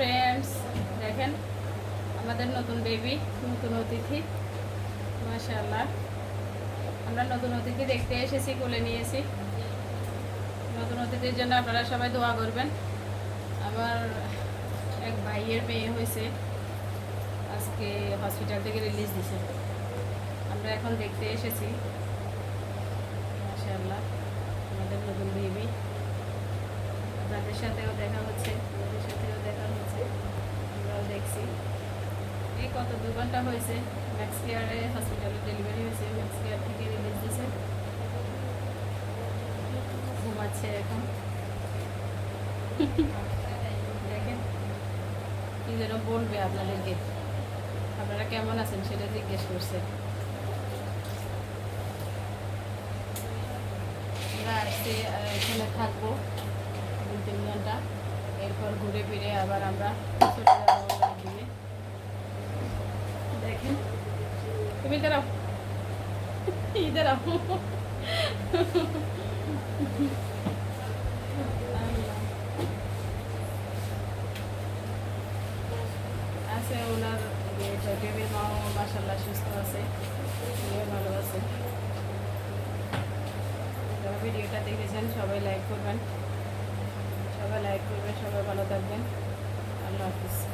Friends দেখেন, আমাদের নতুন বেবি নতুন অতিথি, মাশাআল্লাহ। আমরা নতুন অতিথি দেখতে এসেছি, কোলে নিয়েছি। নতুন অতিথির জন্য আপনারা সবাই দোয়া করবেন। আমার এক ভাইয়ের মেয়ে হয়েছে, আজকে হসপিটাল থেকে রিলিজ দিছে। আমরা এখন দেখতে এসেছি, মাশাআল্লাহ, আমাদের নতুন বেবি আপনাদের সাথেও দেখা হচ্ছে ওদের সাথেও দেখা হচ্ছে আমরাও দেখছি এই কত দু ঘণ্টা হয়েছে ম্যাক্স কেয়ারে হসপিটালে ডেলিভারি হয়েছে ম্যাক্স কেয়ার থেকে রিলিজ দিয়েছে। ঘুমাচ্ছে এখন। দেখেন কি যেন বলবে আপনাদেরকে। আপনারা কেমন আছেন সেটা জিজ্ঞেস করছে। আমরা আহ, এখানে থাকব। দু তিন ঘণ্টা। এরপর ঘুরে ফিরে আবার আমরা চলে যাব ওনার দিকে দেখেন তুমি এই দাঁড়াও। আছে ওনার মাসাল্লাহ সুস্থ আছে ভালো আছে। ভিডিওটা দেখেছেন, সবাই লাইক করবেন। সবাই লাইক করবেন, সবাই ভালো থাকবেন। আল্লাহ হাফিজ।